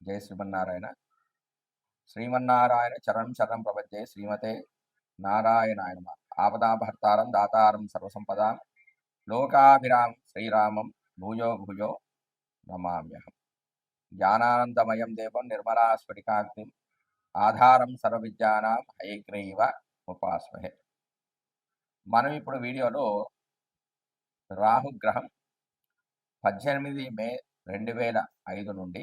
జయ శ్రీమన్నారాయణ. శ్రీమన్నారాయణ చరణం శరణం ప్రపంచే శ్రీమతే నారాయణాయ ఆపదాభర్తారం దాతారం సర్వసంపదాం. లోకాభిరామం శ్రీరామం భూయో భూయో నమామ్యహం. జ్ఞానానందమయం దేవం నిర్మలా స్ఫటికాగ్నిం ఆధారం సర్వవిద్యానాం హయగ్రీవ ఉపాస్మహే మనం ఇప్పుడు వీడియోలో రాహుగ్రహం పద్దెనిమిది మే రెండు వేల ఐదు నుండి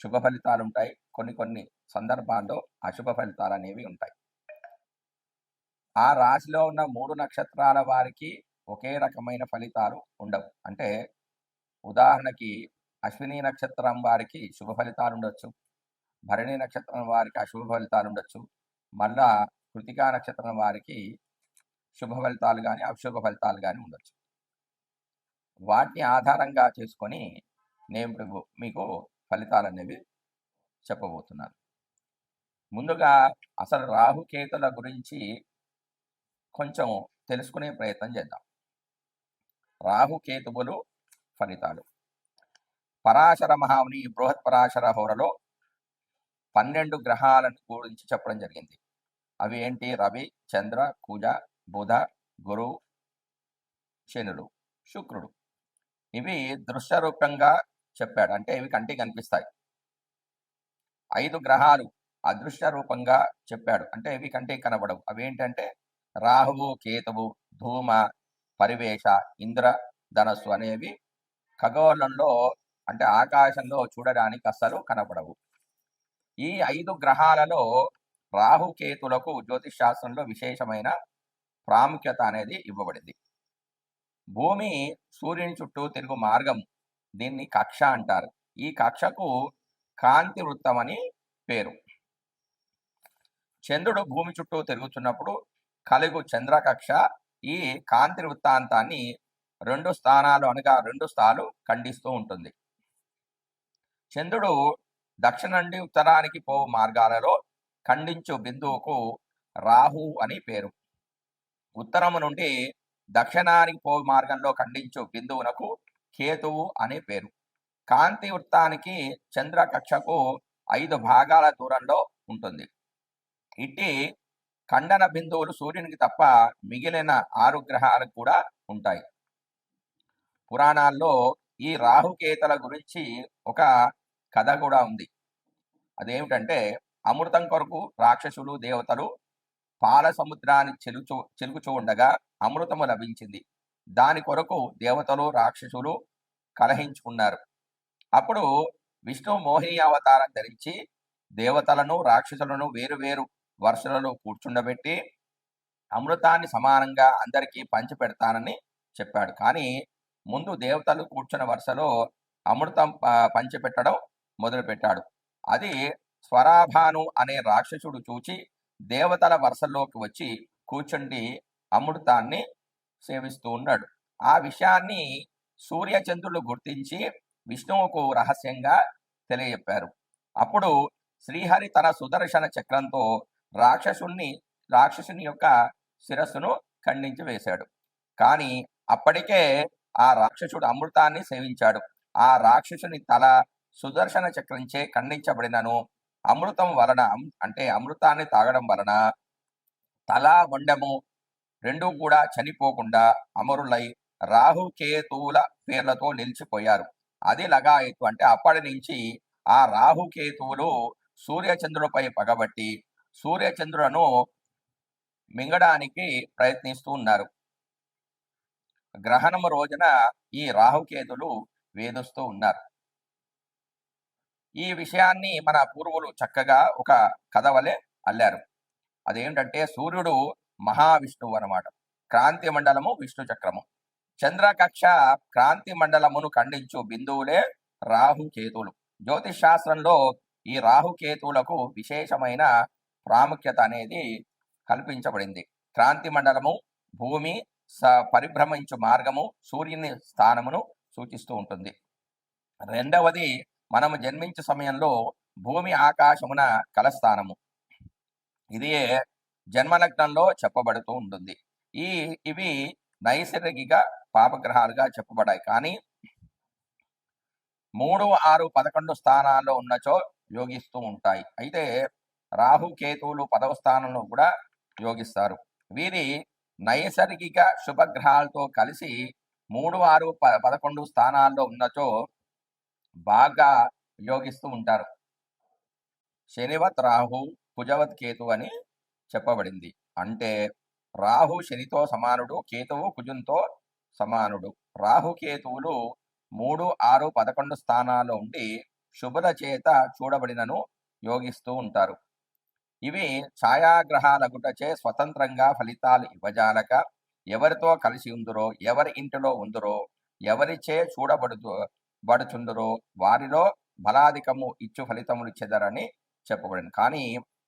శుభ ఫలితాలు ఉంటాయి కొన్ని కొన్ని సందర్భాల్లో అశుభ ఫలితాలు అనేవి ఉంటాయి. ఆ రాశిలో ఉన్న మూడు నక్షత్రాల వారికి ఒకే రకమైన ఫలితాలు ఉండవు. అంటే ఉదాహరణకి అశ్విని నక్షత్రం వారికి శుభ ఫలితాలు ఉండొచ్చు భరణి నక్షత్రం వారికి అశుభ ఫలితాలు ఉండొచ్చు మళ్ళా కృతికా నక్షత్రం వారికి శుభ ఫలితాలు కానీ అశుభ ఫలితాలు కానీ ఉండొచ్చు. వాటిని ఆధారంగా చేసుకొని నేను ఇప్పుడు మీకు ఫలితాలు అనేవి చెప్పబోతున్నారు. ముందుగా అసలు రాహుకేతుల గురించి కొంచెం తెలుసుకునే ప్రయత్నం చేద్దాం. రాహుకేతువులు ఫలితాలు. పరాశర మహాముని బృహత్ పరాశర హోరలో పన్నెండు గ్రహాలను గురించి చెప్పడం జరిగింది. అవి ఏంటి? రవి చంద్ర కుజ బుధ గురు శనులు శుక్రుడు. ఇవి దృశ్యరూపంగా చెప్పాడు. అంటే ఇవి కంటికి కనిపిస్తాయి. ఐదు గ్రహాలు అదృశ్య రూపంగా చెప్పాడు. అంటే ఇవి కంటికి కనబడవు. అవి ఏంటంటే రాహువు కేతువు ధూమ పరివేష ఇంద్ర ధనస్సు అనేవి ఖగోళంలో అంటే ఆకాశంలో చూడడానికి అస్సలు కనబడవు. ఈ ఐదు గ్రహాలలో రాహుకేతులకు జ్యోతిష్ శాస్త్రంలో విశేషమైన ప్రాముఖ్యత అనేది ఇవ్వబడింది. భూమి సూర్యుని చుట్టూ తిరుగు మార్గం దీన్ని కక్ష అంటారు. ఈ కక్షకు కాంతి వృత్తం అని పేరు. చంద్రుడు భూమి చుట్టూ తిరుగుతున్నప్పుడు కలుగు చంద్రకక్ష ఈ కాంతి వృత్తాంతాన్ని రెండు స్థానాలు అనగా రెండు స్థాలు ఖండిస్తూ ఉంటుంది. చంద్రుడు దక్షిణ నుండి ఉత్తరానికి పో మార్గాలలో ఖండించు బిందువుకు రాహు అని పేరు. ఉత్తరము నుండి దక్షిణానికి పో మార్గంలో ఖండించు బిందువునకు కేతువు అనే పేరు. కాంతి వృత్తానికి చంద్ర కక్షకు ఐదు భాగాల దూరంలో ఉంటుంది. ఇట్టి ఖండన బిందువులు సూర్యునికి తప్ప మిగిలిన ఆరు గ్రహాలకు కూడా ఉంటాయి. పురాణాల్లో ఈ రాహుకేతల గురించి ఒక కథ కూడా ఉంది. అదేమిటంటే అమృతం కొరకు రాక్షసులు దేవతలు పాల సముద్రాన్ని చెలుచు చెలుకుచూ ఉండగా అమృతము లభించింది. దాని కొరకు దేవతలు రాక్షసులు కలహించుకున్నారు. అప్పుడు విష్ణు మోహిని అవతారం ధరించి దేవతలను రాక్షసులను వేరు వేరు వరుసలలో కూర్చుండబెట్టి అమృతాన్ని సమానంగా అందరికీ పంచిపెడతానని చెప్పాడు. కానీ ముందు దేవతలు కూర్చున్న వరుసలో అమృతం పంచిపెట్టడం మొదలుపెట్టాడు. అది స్వరాభాను అనే రాక్షసుడు చూచి దేవతల వరుసల్లోకి వచ్చి కూర్చుండి అమృతాన్ని సేవిస్తూ ఉన్నాడు. ఆ విషయాన్ని సూర్యచంద్రులు గుర్తించి విష్ణువుకు రహస్యంగా తెలియజెప్పారు. అప్పుడు శ్రీహరి తన సుదర్శన చక్రంతో రాక్షసుని రాక్షసుని యొక్క శిరస్సును ఖండించి వేశాడు. కానీ అప్పటికే ఆ రాక్షసుడు అమృతాన్ని సేవించాడు. ఆ రాక్షసుని తల సుదర్శన చక్రంచే ఖండించబడినను అమృతం వలన అంటే అమృతాన్ని తాగడం వలన తల మొండము రెండూ కూడా చనిపోకుండా అమరులై రాహుకేతువుల పేర్లతో నిలిచిపోయారు. అది లగాయతు అంటే అప్పటి నుంచి ఆ రాహుకేతువులు సూర్యచంద్రులపై పగబట్టి సూర్యచంద్రులను మింగడానికి ప్రయత్నిస్తూ ఉన్నారు. గ్రహణము రోజున ఈ రాహుకేతులు వేధిస్తూ ఉన్నారు. ఈ విషయాన్ని మన పూర్వులు చక్కగా ఒక కథ వలె అల్లారు. అదేంటంటే సూర్యుడు మహావిష్ణువు అనమాట క్రాంతి మండలము విష్ణు చక్రము. చంద్రకక్ష క్రాంతి మండలమును ఖండించు బిందువులే రాహుకేతువులు జ్యోతిష్ శాస్త్రంలో ఈ రాహుకేతువులకు విశేషమైన ప్రాముఖ్యత అనేది కల్పించబడింది. క్రాంతి మండలము భూమి స పరిభ్రమించు మార్గము సూర్యుని స్థానమును సూచిస్తూ ఉంటుంది. రెండవది మనము జన్మించే సమయంలో భూమి ఆకాశమున కలస్థానము. ఇది జన్మలగ్నంలో చెప్పబడుతూ ఉంటుంది. ఈ ఇవి నైసర్గిక పాపగ్రహాలుగా చెప్పబడాయి. కానీ మూడు ఆరు పదకొండు స్థానాల్లో ఉన్నచో యోగిస్తూ ఉంటాయి. అయితే రాహు కేతువులు పదవ స్థానంలో కూడా యోగిస్తారు. వీరి నైసర్గిక శుభగ్రహాలతో కలిసి మూడు ఆరు ప పదకొండు స్థానాల్లో ఉన్నచో బాగా యోగిస్తూ ఉంటారు. శనివత్ రాహు కుజవత్ కేతు అని చెప్పబడింది. అంటే రాహు శనితో సమానుడు కేతువు కుజుంతో సమానుడు. రాహు కేతువులు మూడు ఆరు పదకొండు స్థానాల్లో ఉండి శుభల చేత చూడబడినను యోగిస్తూ ఉంటారు. ఇవి ఛాయాగ్రహాల గుటచే స్వతంత్రంగా ఫలితాలు ఇవ్వజాలక ఎవరితో కలిసి ఉందరో ఎవరి ఇంటిలో ఉందురో ఎవరిచే చూడబడుతు బడుచుందరో వారిలో బలాధికము ఇచ్చు ఫలితములు చెదరని చెప్పబడింది. కానీ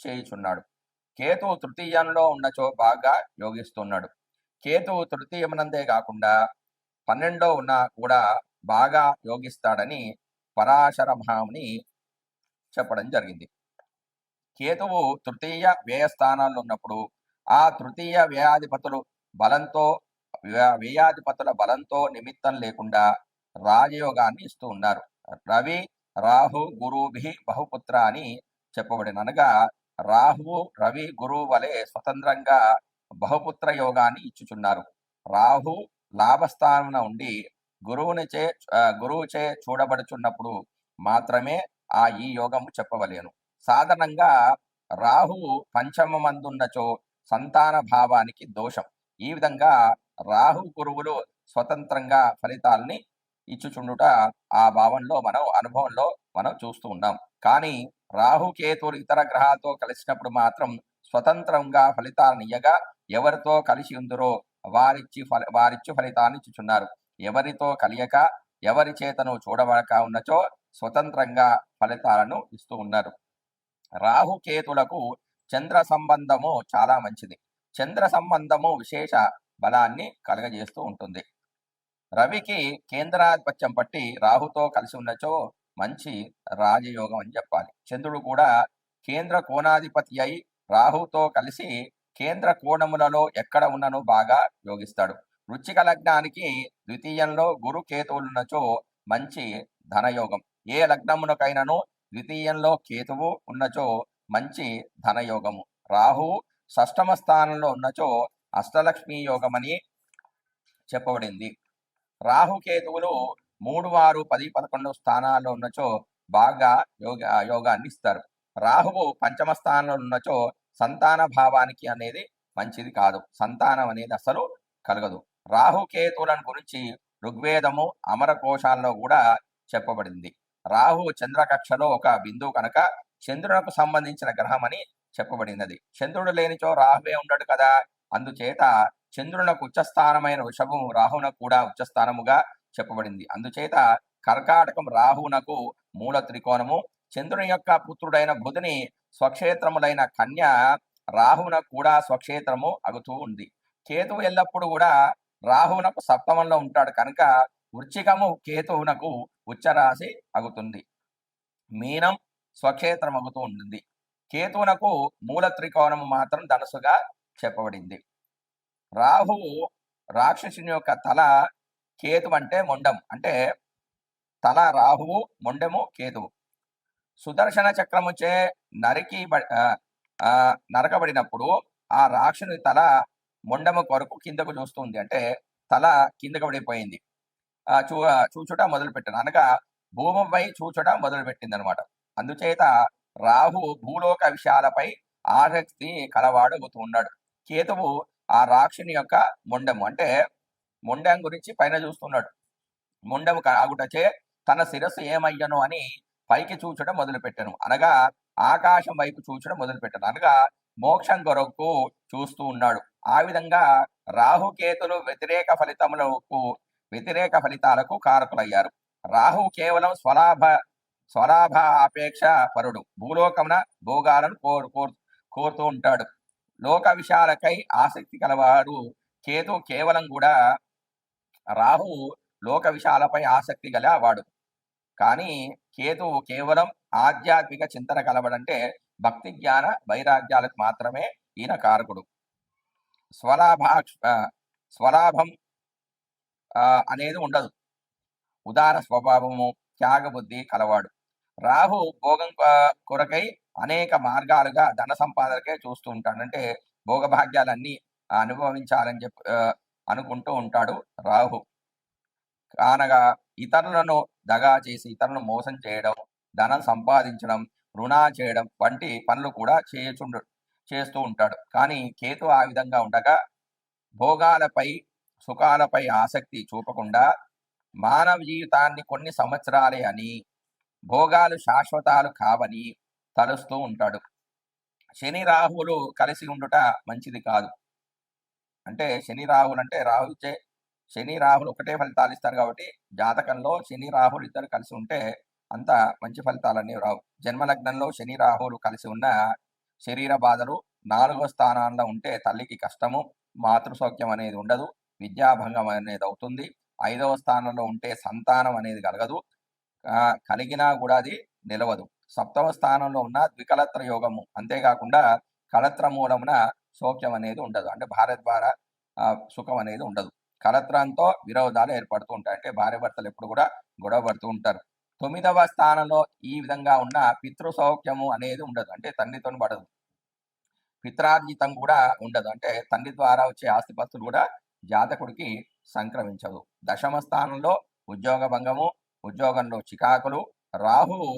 చేయుచున్నాడు. కేతువు తృతీయంలో ఉన్నచో బాగా యోగిస్తున్నాడు. కేతువు తృతీయమునందే కాకుండా పన్నెండో ఉన్నా కూడా బాగా యోగిస్తాడని పరాశర మహాముని చెప్పడం జరిగింది. కేతువు తృతీయ వ్యయ స్థానాల్లో ఉన్నప్పుడు ఆ తృతీయ వ్యయాధిపతులు బలంతో వ్యయాధిపతుల బలంతో నిమిత్తం లేకుండా రాజయోగాన్ని ఇస్తూ ఉన్నారు. రవి రాహు గురుభి బహుపుత్ర అని చెప్పబడిన అనగా రాహువు రవి గురువు వలె స్వతంత్రంగా బహుపుత్ర యోగాన్ని ఇచ్చుచున్నారు. రాహు లాభస్థానమున ఉండి గురువునిచే గురువుచే చూడబడుచున్నప్పుడు మాత్రమే ఆ ఈ యోగము చెప్పవలేను. సాధారణంగా రాహువు పంచమమందున్నచో సంతాన భావానికి దోషం. ఈ విధంగా రాహు గురువులు స్వతంత్రంగా ఫలితాల్ని ఇచ్చుచుండుట ఆ భావంలో మనం అనుభవంలో మనం చూస్తూ ఉన్నాం. కానీ రాహుకేతులు ఇతర గ్రహాలతో కలిసినప్పుడు మాత్రం స్వతంత్రంగా ఫలితాలను ఇయ్యగా ఎవరితో కలిసి ఉందరో వారిచ్చి ఫల వారిచ్చు ఫలితాన్ని ఇచ్చుచున్నారు. ఎవరితో కలియక ఎవరి చేతను చూడబడక ఉన్నచో స్వతంత్రంగా ఫలితాలను ఇస్తూ ఉన్నారు. రాహుకేతులకు చంద్ర సంబంధము చాలా మంచిది. చంద్ర సంబంధము విశేష బలాన్ని కలగజేస్తూ ఉంటుంది. రవికి కేంద్రాధిపత్యం పట్టి రాహుతో కలిసి ఉన్నచో మంచి రాజయోగం అని చెప్పాలి. చంద్రుడు కూడా కేంద్ర కోణాధిపతి అయి రాహుతో కలిసి కేంద్ర కోణములలో ఎక్కడ ఉన్నను బాగా యోగిస్తాడు. వృచ్చిక లగ్నానికి ద్వితీయంలో గురు కేతువులున్నచో మంచి ధనయోగం. ఏ లగ్నమునకైనను ద్వితీయంలో కేతువు ఉన్నచో మంచి ధనయోగము. రాహు షష్టమ స్థానంలో ఉన్నచో అష్టలక్ష్మి యోగమని చెప్పబడింది. రాహుకేతువులు మూడు వారు పది పదకొండు స్థానాల్లో ఉన్నచో బాగా యోగ యోగాన్ని ఇస్తారు. రాహువు పంచమ స్థానంలో ఉన్నచో సంతాన భావానికి అనేది మంచిది కాదు. సంతానం అనేది అసలు కలగదు. రాహుకేతువులను గురించి ఋగ్వేదము అమర కోశాల్లో కూడా చెప్పబడింది. రాహు చంద్రకక్షలో ఒక బిందువు కనుక చంద్రునకు సంబంధించిన గ్రహం అని చెప్పబడినది. చంద్రుడు లేనిచో రాహువే ఉండడు కదా! అందుచేత చంద్రునకు ఉచ్చస్థానమైన వృషభము రాహునకు కూడా ఉచ్చస్థానముగా చెప్పబడింది. అందుచేత కర్కాటకం రాహునకు మూల త్రికోణము. చంద్రుని యొక్క పుత్రుడైన బుధుని స్వక్షేత్రములైన కన్య రాహునకు కూడా స్వక్షేత్రము అగుతూ ఉంది. కేతువు ఎల్లప్పుడూ కూడా రాహునకు సప్తమంలో ఉంటాడు. కనుక వృచ్చికము కేతువునకు ఉచ్చరాశి అగుతుంది. మీనం స్వక్షేత్రం అగుతూ ఉంటుంది. కేతువునకు మూల త్రికోణము మాత్రం ధనుసుగా చెప్పబడింది. రాహువు రాక్షసుని యొక్క తల కేతు అంటే మొండం. అంటే తల రాహువు మొండెము కేతువు. సుదర్శన చక్రముచే నరికి ఆ, నరకబడినప్పుడు ఆ రాక్షసుని తల మొండము కొరకు కిందకు చూస్తుంది. అంటే తల కిందకు పడిపోయింది. ఆ, చూ చూచుట మొదలు పెట్టాను అనగా భూమిపై చూచుట మొదలు పెట్టింది అనమాట అందుచేత రాహు భూలోక విషయాలపై ఆసక్తి కలవాడు అవుతూ ఉన్నాడు. కేతువు ఆ రాక్షుని యొక్క మొండము. అంటే ముండెం గురించి పైన చూస్తున్నాడు. మొండము కాగుటచే తన శిరస్సు ఏమయ్యను అని పైకి చూచడం మొదలుపెట్టను. అనగా ఆకాశం వైపు చూచడం మొదలుపెట్టాను. అనగా మోక్షం కొరకు చూస్తూ ఉన్నాడు. ఆ విధంగా రాహుకేతులు వ్యతిరేక ఫలితములకు వ్యతిరేక ఫలితాలకు కారకులయ్యారు. రాహు కేవలం స్వలాభ స్వలాభ అపేక్ష పరుడు. భూలోకమున భోగాలను కోరు కోరు కోరుతూ ఉంటాడు. లోక విషయాలకై ఆసక్తి కలవాడు కేతు కేవలం కూడా రాహు లోక విషయాలపై ఆసక్తి గల వాడు. కానీ కేతు కేవలం ఆధ్యాత్మిక చింతన కలవడంటే భక్తి జ్ఞాన వైరాగ్యాలకు మాత్రమే ఈయన కారకుడు. స్వలాభాక్ష స్వలాభం అనేది ఉండదు. ఉదార స్వభావము త్యాగబుద్ధి కలవాడు. రాహు భోగం కొరకై అనేక మార్గాలుగా ధన సంపాదనకే చూస్తూ ఉంటాడు. అంటే భోగభాగ్యాలన్నీ అనుభవించాలని చెప్పి అనుకుంటూ ఉంటాడు రాహు. కానగా ఇతరులను దగా చేసి ఇతరులను మోసం చేయడం ధనం సంపాదించడం రుణా చేయడం వంటి పనులు కూడా చేయుచుండు చేస్తూ ఉంటాడు. కానీ కేతు ఆ విధంగా ఉండగా భోగాలపై సుఖాలపై ఆసక్తి చూపకుండా మానవ జీవితాన్ని కొన్ని సంవత్సరాలే అని భోగాలు శాశ్వతాలు కావని తలుస్తూ ఉంటాడు. శని రాహువులు కలిసి ఉండుట మంచిది కాదు. అంటే శని రాహులు అంటే రాహు ఇచ్చే శని రాహులు ఒకటే ఫలితాలు ఇస్తారు కాబట్టి జాతకంలో శని రాహులు ఇద్దరు కలిసి ఉంటే అంత మంచి ఫలితాలన్నీ రావు. జన్మలగ్నంలో శని రాహులు కలిసి ఉన్న శరీర బాధలు నాలుగో స్థానాల్లో ఉంటే తల్లికి కష్టము మాతృసౌఖ్యం అనేది ఉండదు విద్యాభంగం అనేది అవుతుంది. ఐదవ స్థానంలో ఉంటే సంతానం అనేది కలగదు. కలిగినా కూడా అది నిలవదు. సప్తమ స్థానంలో ఉన్న ద్వికలత్ర యోగము అంతేకాకుండా కళత్ర మూలమున సౌఖ్యం అనేది ఉండదు. అంటే భార్య ద్వారా సుఖం అనేది ఉండదు. కలత్రంతో విరోధాలు ఏర్పడుతూ ఉంటాయి. అంటే భార్య భర్తలు ఎప్పుడు కూడా గొడవ పడుతూ ఉంటారు. తొమ్మిదవ స్థానంలో ఈ విధంగా ఉన్న పితృ సౌఖ్యము అనేది ఉండదు. అంటే తండ్రితో పడదు. పిత్రార్జితం కూడా ఉండదు. అంటే తండ్రి ద్వారా వచ్చే ఆస్తిపస్తులు కూడా జాతకుడికి సంక్రమించదు. దశమ స్థానంలో ఉద్యోగ భంగము ఉద్యోగంలో చికాకులు రాహువు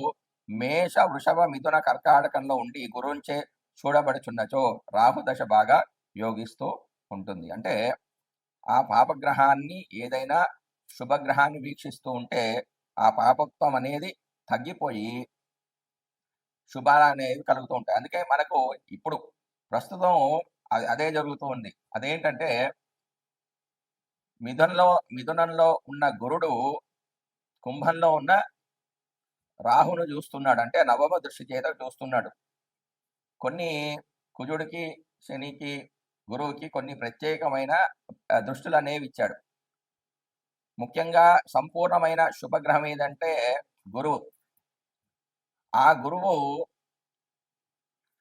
మేష వృషభ మిథున కర్కాటకంలో ఉండి గురుంచే చూడబడుచున్నచో రాహు దశ బాగా యోగిస్తూ ఉంటుంది. అంటే ఆ పాపగ్రహాన్ని ఏదైనా శుభగ్రహాన్ని వీక్షిస్తూ ఉంటే ఆ పాపత్వం అనేది తగ్గిపోయి శుభాలు అనేది కలుగుతూ ఉంటాయి. అందుకే మనకు ఇప్పుడు ప్రస్తుతం అదే జరుగుతూ ఉంది. అదేంటంటే మిథునంలో మిథునంలో ఉన్న గురుడు కుంభంలో ఉన్న రాహును చూస్తున్నాడు. అంటే నవమ దృష్టి చేత చూస్తున్నాడు. కొన్ని కుజుడికి శనికి గురువుకి కొన్ని ప్రత్యేకమైన దృష్టులు అనేవి ఇచ్చాడు. ముఖ్యంగా సంపూర్ణమైన శుభగ్రహం ఏదంటే గురువు. ఆ గురువు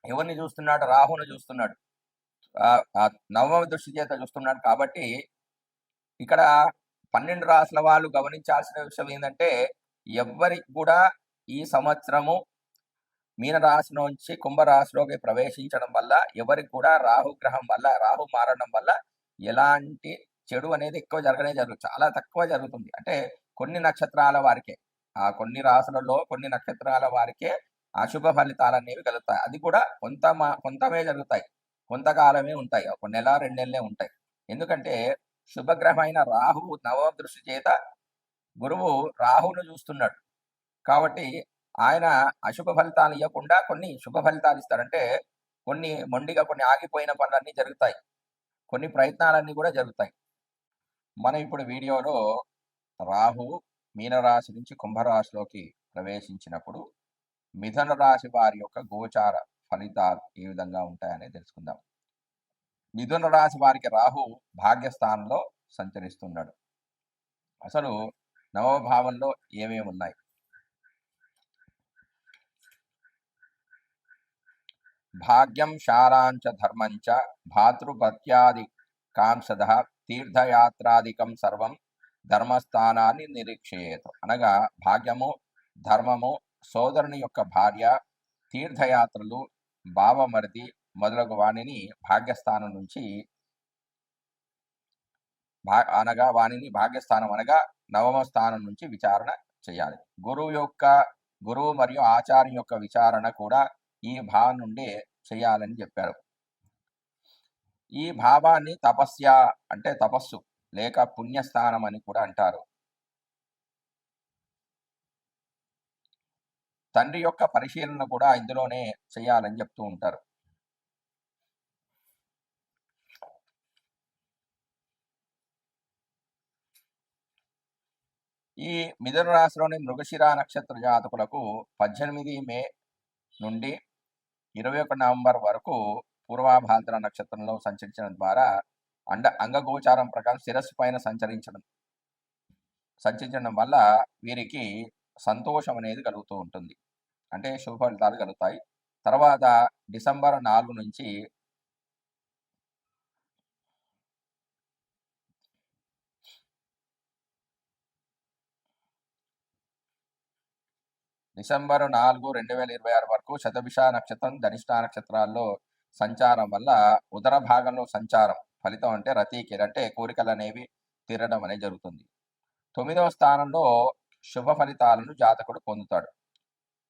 ఎవరిని చూస్తున్నాడు? రాహుని చూస్తున్నాడు. నవమ దృష్టి చేత చూస్తున్నాడు కాబట్టి ఇక్కడ పన్నెండు రాసుల వాళ్ళు గమనించాల్సిన విషయం ఏంటంటే ఎవ్వరికి కూడా ఈ సంవత్సరము మీనరాశి నుంచి కుంభరాశిలోకి ప్రవేశించడం వల్ల ఎవరికి కూడా రాహుగ్రహం వల్ల రాహు మారడం వల్ల ఎలాంటి చెడు అనేది ఎక్కువ జరగనే జరుగుతుంది చాలా తక్కువ జరుగుతుంది. అంటే కొన్ని నక్షత్రాల వారికే ఆ కొన్ని రాశులలో కొన్ని నక్షత్రాల వారికే అశుభ ఫలితాలు అనేవి కలుగుతాయి. అది కూడా కొంత కొంతమే జరుగుతాయి. కొంతకాలమే ఉంటాయి. ఒక నెల రెండు నెలలే ఉంటాయి. ఎందుకంటే శుభగ్రహమైన రాహు నవమ దృష్టి చేత గురువు రాహును చూస్తున్నాడు. కాబట్టి ఆయన అశుభ ఫలితాలు ఇవ్వకుండా కొన్ని శుభ ఫలితాలు ఇస్తారంటే కొన్ని మొండిగా కొన్ని ఆగిపోయిన పనులన్నీ జరుగుతాయి. కొన్ని ప్రయత్నాలన్నీ కూడా జరుగుతాయి. మనం ఇప్పుడు వీడియోలో రాహు మీనరాశి నుంచి కుంభరాశిలోకి ప్రవేశించినప్పుడు మిథున రాశి వారి యొక్క గోచార ఫలితాలు ఏ విధంగా ఉంటాయనేది తెలుసుకుందాం. మిథున రాశి వారికి రాహు భాగ్యస్థానంలో సంచరిస్తున్నాడు. అసలు నవభావంలో ఏమేమి ఉన్నాయి భాగ్యం శారాంచ ధర్మంచ భాతృభత్యాది కాంసద తీర్థయాత్రాదికం సర్వం ధర్మస్థానాన్ని నిరీక్షేత్ అనగా భాగ్యము ధర్మము సోదరుని యొక్క భార్య తీర్థయాత్రలు భావమరిది మొదలగు వాణిని భాగ్యస్థానం నుంచి భా అనగా వాణిని భాగ్యస్థానం అనగా నవమ స్థానం నుంచి విచారణ చేయాలి. గురువు యొక్క గురువు మరియు ఆచార్యం యొక్క విచారణ కూడా ఈ భావం నుండి చేయాలని చెప్పారు. ఈ భావాన్ని తపస్య అంటే తపస్సు లేక పుణ్యస్థానం అని కూడా అంటారు. తండ్రి యొక్క పరిశీలన కూడా ఇందులోనే చేయాలని చెప్తూ ఉంటారు. ఈ మిథున రాశిలోని మృగశిర నక్షత్ర జాతకులకు పద్దెనిమిది మే నుండి ఇరవై ఒక నవంబర్ వరకు పూర్వాభాద్ర నక్షత్రంలో సంచరించడం ద్వారా అండ అంగగోచారం ప్రకారం శిరస్సు పైన సంచరించడం సంచరించడం వల్ల వీరికి సంతోషం అనేది కలుగుతూ ఉంటుంది. అంటే శుభ ఫలితాలు కలుగుతాయి. తర్వాత డిసెంబర్ నాలుగు నుంచి డిసెంబర్ నాలుగు రెండు వేల ఇరవై ఆరు వరకు శతభిష నక్షత్రం ధనిష్ట నక్షత్రాల్లో సంచారం వల్ల ఉదర భాగంలో సంచారం ఫలితం అంటే రతీకి అంటే కోరికలు అనేవి తీరడం అనేది జరుగుతుంది. తొమ్మిదవ స్థానంలో శుభ ఫలితాలను జాతకుడు పొందుతాడు.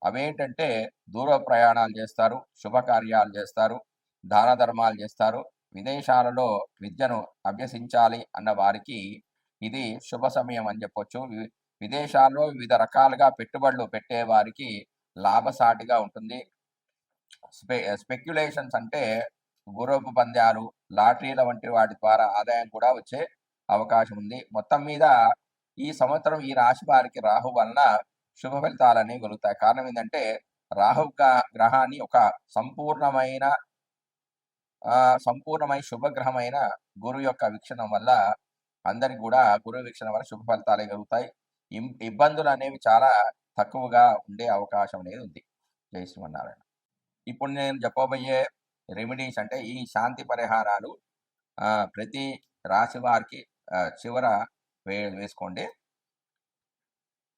అవేంటంటే దూర ప్రయాణాలు చేస్తారు శుభకార్యాలు చేస్తారు దాన ధర్మాలు చేస్తారు విదేశాలలో విద్యను అభ్యసించాలి అన్న వారికి ఇది శుభ సమయం అని చెప్పొచ్చు. విదేశాల్లో వివిధ రకాలుగా పెట్టుబడులు పెట్టే వారికి లాభసాటిగా ఉంటుంది. స్పె స్పెక్యులేషన్స్ అంటే గురపు పంద్యాలు లాటరీల వంటి వాటి ద్వారా ఆదాయం కూడా వచ్చే అవకాశం ఉంది. మొత్తం మీద ఈ సంవత్సరం ఈ రాశి వారికి రాహు వలన శుభ ఫలితాలని కలుగుతాయి. కారణం ఏంటంటే రాహు గ్రహాన్ని ఒక సంపూర్ణమైన సంపూర్ణమైన శుభగ్రహమైన గురువు యొక్క వీక్షణం వల్ల అందరికి కూడా గురువు వీక్షణ వల్ల శుభ ఫలితాలే కలుగుతాయి. ఇబ్బందులు అనేవి చాలా తక్కువగా ఉండే అవకాశం అనేది ఉంది. జై శ్రీమన్నారాయణ. ఇప్పుడు నేను చెప్పబోయే రెమెడీస్ అంటే ఈ శాంతి పరిహారాలు ఆ, ప్రతి రాశి వారికి చివర వే వేసుకోండి.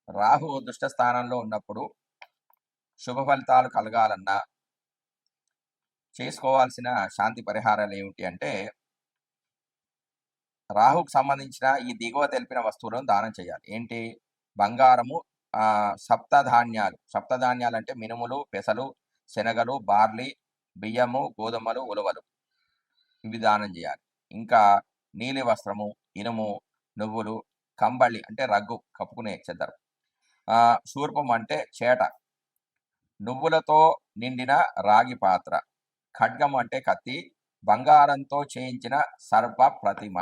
రాహు దుష్ట స్థానంలో ఉన్నప్పుడు శుభ ఫలితాలు కలగాలన్నా చేసుకోవాల్సిన శాంతి పరిహారాలు ఏమిటి అంటే రాహుకు సంబంధించిన ఈ దిగువ తెలిపిన వస్తువులను దానం చేయాలి. ఏంటి? బంగారము ఆ సప్తధాన్యాలు. సప్తధాన్యాలు అంటే మినుములు పెసలు శనగలు బార్లీ బియ్యము గోధుమలు ఉలవలు. ఇవి దానం చేయాలి. ఇంకా నీలి వస్త్రము ఇనుము నువ్వులు కంబళి అంటే రగ్గు కప్పుకునే చెద్దరు. ఆ శూర్పం అంటే చేట. నువ్వులతో నిండిన రాగి పాత్ర. ఖడ్గం అంటే కత్తి. బంగారంతో చేయించిన సర్ప ప్రతిమ.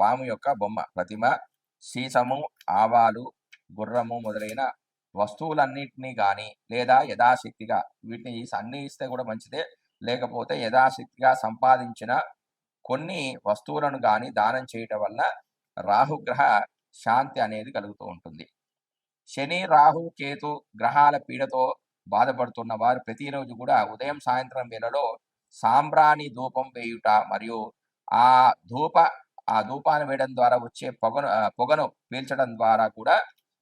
పాము యొక్క బొమ్మ ప్రతిమ. సీసము ఆవాలు గుర్రము మొదలైన వస్తువులన్నింటినీ కానీ లేదా యథాశక్తిగా వీటిని అన్ని ఇస్తే కూడా మంచిదే. లేకపోతే యథాశక్తిగా సంపాదించిన కొన్ని వస్తువులను కానీ దానం చేయటం వల్ల రాహుగ్రహ శాంతి అనేది కలుగుతూ ఉంటుంది. శని రాహు కేతు గ్రహాల పీడతో బాధపడుతున్న వారు ప్రతిరోజు కూడా ఉదయం సాయంత్రం వేళలో సాంబ్రాణి ధూపం వేయుట మరియు ఆ ధూప ఆ ధూపాన్ని వేయడం ద్వారా వచ్చే పొగను పొగను పీల్చడం ద్వారా కూడా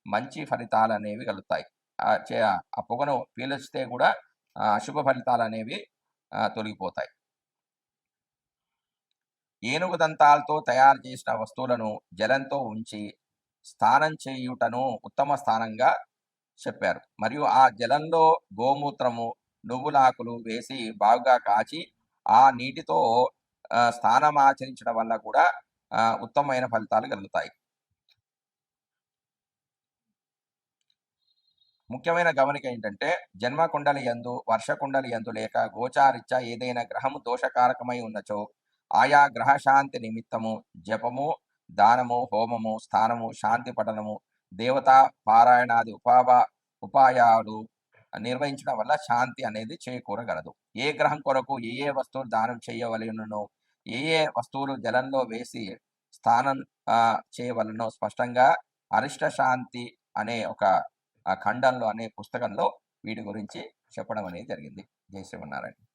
మంచి ఫలితాలు అనేవి కలుగుతాయి. ఆ పొగను పీల్చితే కూడా అశుభ ఫలితాలు అనేవి తొలగిపోతాయి. ఏనుగు దంతాలతో తయారు చేసిన వస్తువులను జలంతో ఉంచి స్నానం చేయుటను ఉత్తమ స్థానంగా చెప్పారు. మరియు ఆ జలంలో గోమూత్రము నువ్వులాకులు వేసి బాగా కాచి ఆ నీటితో ఆ, స్నానం ఆచరించడం వల్ల కూడా ఉత్తమమైన ఫలితాలు కలుగుతాయి. ముఖ్యమైన గమనిక ఏంటంటే జన్మ కుండలి యందు వర్ష కుండలి యందు లేక గోచారిత్య ఏదైనా గ్రహము దోషకారకమై ఉన్నచో ఆయా గ్రహ శాంతి నిమిత్తము జపము దానము హోమము స్థానము శాంతి పఠనము దేవతా పారాయణాది ఉపావ ఉపాయాలు నిర్వహించడం వల్ల శాంతి అనేది చేకూరగలదు. ఏ గ్రహం కొరకు ఏ ఏ వస్తువులు దానం చేయవలనో ఏ ఏ వస్తువులు జలంలో వేసి స్థానం ఆ, చేయవలనో స్పష్టంగా అరిష్ట శాంతి అనే ఒక ఖండంలో అనే పుస్తకంలో వీటి గురించి చెప్పడం అనేది జరిగింది. జై శ్రీమన్నారాయణ.